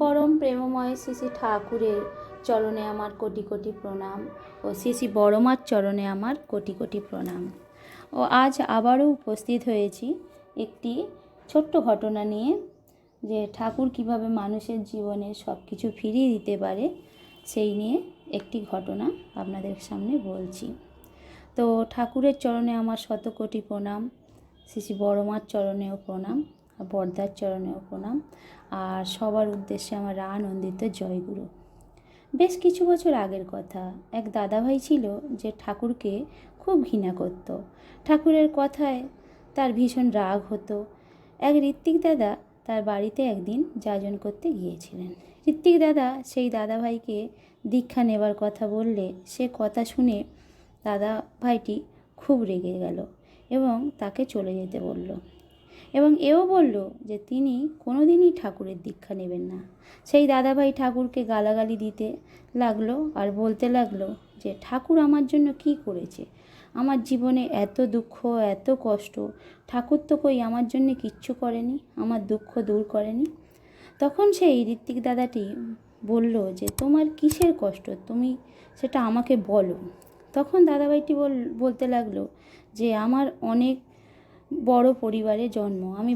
পরম প্রেমময় শ্রী ঠাকুরের চরণে আমার কোটি কোটি প্রণাম ও শ্রী শ্রী বড়মার চরণে আমার কোটি কোটি প্রণাম। ও আজ আবারও উপস্থিত হয়েছি একটি ছোট্ট ঘটনা নিয়ে যে ঠাকুর কীভাবে মানুষের জীবনে সব কিছু ফিরিয়ে দিতে পারে সেই নিয়ে একটি ঘটনা আপনাদের সামনে বলছি। তো ঠাকুরের চরণে আমার শত কোটি প্রণাম, শ্রী শ্রী বড়মার চরণেও প্রণাম। বর্দার চরণেও প্রণাম। আর সবার উদ্দেশ্যে আমার আনন্দিত জয়গুরু। বেশ কিছু বছর আগের কথা। এক দাদাভাই ছিল যে ঠাকুরকে খুব ঘৃণা করত। ঠাকুরের কথায় তার ভীষণ রাগ হতো। এক ঋত্বিক দাদা তার বাড়িতে একদিন যাজন করতে গিয়েছিলেন। ঋত্বিক দাদা সেই দাদাভাইকে দীক্ষা নেবার কথা বললে সে কথা শুনে দাদা ভাইটি খুব রেগে গেল এবং তাকে চলে যেতে বলল। এবং এও বলল যে তিনি কোনোদিনই ঠাকুরের দীক্ষা নেবেন না। সেই দাদাভাই ঠাকুরকে গালাগালি দিতে লাগল আর বলতে লাগল যে, ঠাকুর আমার জন্য কি করেছে? আমার জীবনে এত দুঃখ, এত কষ্ট। ঠাকুর তো কই আমার জন্য কিচ্ছু করেনি, আমার দুঃখ দূর করেনি? তখন সেই ঋত্বিক দাদাটি বলল যে, তোমার কিসের কষ্ট? তুমি সেটা আমাকে বলো। তখন দাদাভাইটি বল, বলতে লাগল যে, আমার অনেক বড় পরিবারে জন্ম। আমি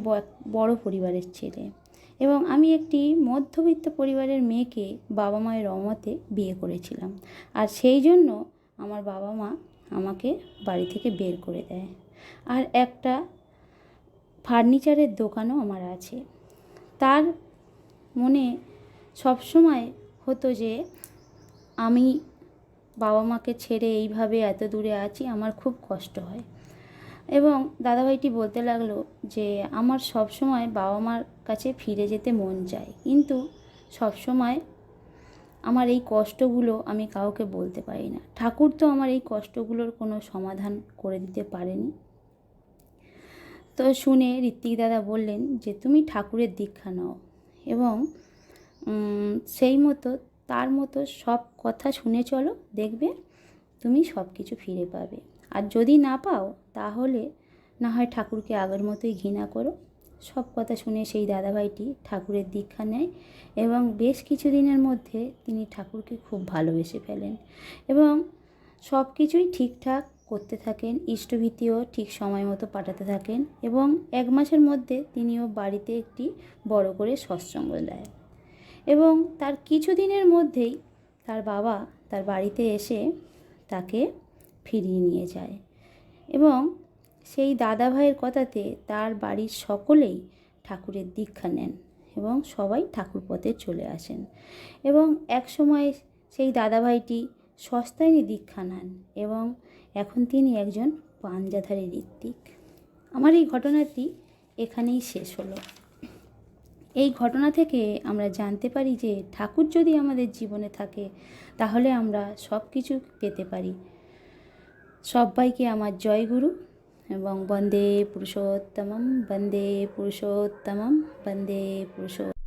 বড় পরিবারের ছেলে। এবং আমি একটি মধ্যবিত্ত পরিবারের মেয়েকে বাবা মায়ের অমতে বিয়ে করেছিলাম। আর সেই জন্য আমার বাবা মা আমাকে বাড়ি থেকে বের করে দেয়। আর একটা ফার্নিচারের দোকানও আমার আছে। তার মনে সবসময় হতো যে, আমি বাবা মাকে ছেড়ে এইভাবে এত দূরে আছি, আমার খুব কষ্ট হয়। এবং দাদাভাইটি বলতে লাগল যে, আমার সব সময় বাবা মার কাছে ফিরে যেতে মন চায়। কিন্তু সব সময় আমার এই কষ্টগুলো আমি কাউকে বলতে পারি না। ঠাকুর তো আমার এই কষ্টগুলোর কোনো সমাধান করে দিতে পারেনি। তো শুনে ঋত্বিক দাদা বললেন যে, তুমি ঠাকুরের দীক্ষা নাও। এবং সেই মতো, তার মতো সব কথা শুনে চলো, দেখবে তুমি সব কিছু ফিরে পাবে। আর যদি না পাও, তাহলে না হয় ঠাকুরকে আগের মতোই ঘৃণা করো। সব কথা শুনে সেই দাদাভাইটি ঠাকুরের দীক্ষা নেয় এবং বেশ কিছুদিনের মধ্যে তিনি ঠাকুরকে খুব ভালোবেসে ফেলেন এবং সব কিছুই ঠিকঠাক করতে থাকেন, ইষ্টভীতিও ঠিক সময় মতো পাঠাতে থাকেন এবং এক মাসের মধ্যে তিনিও বাড়িতে একটি বড় করে সৎসঙ্গ দেয়। এবং তার কিছুদিনের মধ্যেই তার বাবা তার বাড়িতে এসে তাকে ফিরিয়ে নিয়ে যায়। এবং সেই দাদা ভাইয়ের কথাতে তার বাড়ির সকলেই ঠাকুরের দীক্ষা নেন এবং সবাই ঠাকুর পথে চলে আসেন। এবং এক সময় সেই দাদাভাইটি সস্তায়নি দীক্ষা নেন এবং এখন তিনি একজন পাঞ্জাধারী ঋত্বিক। আমার এই ঘটনাটি এখানেই শেষ হলো। এই ঘটনা থেকে আমরা জানতে পারি যে ঠাকুর যদি আমাদের জীবনে থাকে, তাহলে আমরা সব কিছু পেতে পারি। সবাইকে আমার জয়গুরু এবং বন্দে পুরুষোত্তম বন্দে পুরুষোত্তমম বন্দে পুরুষোত্তম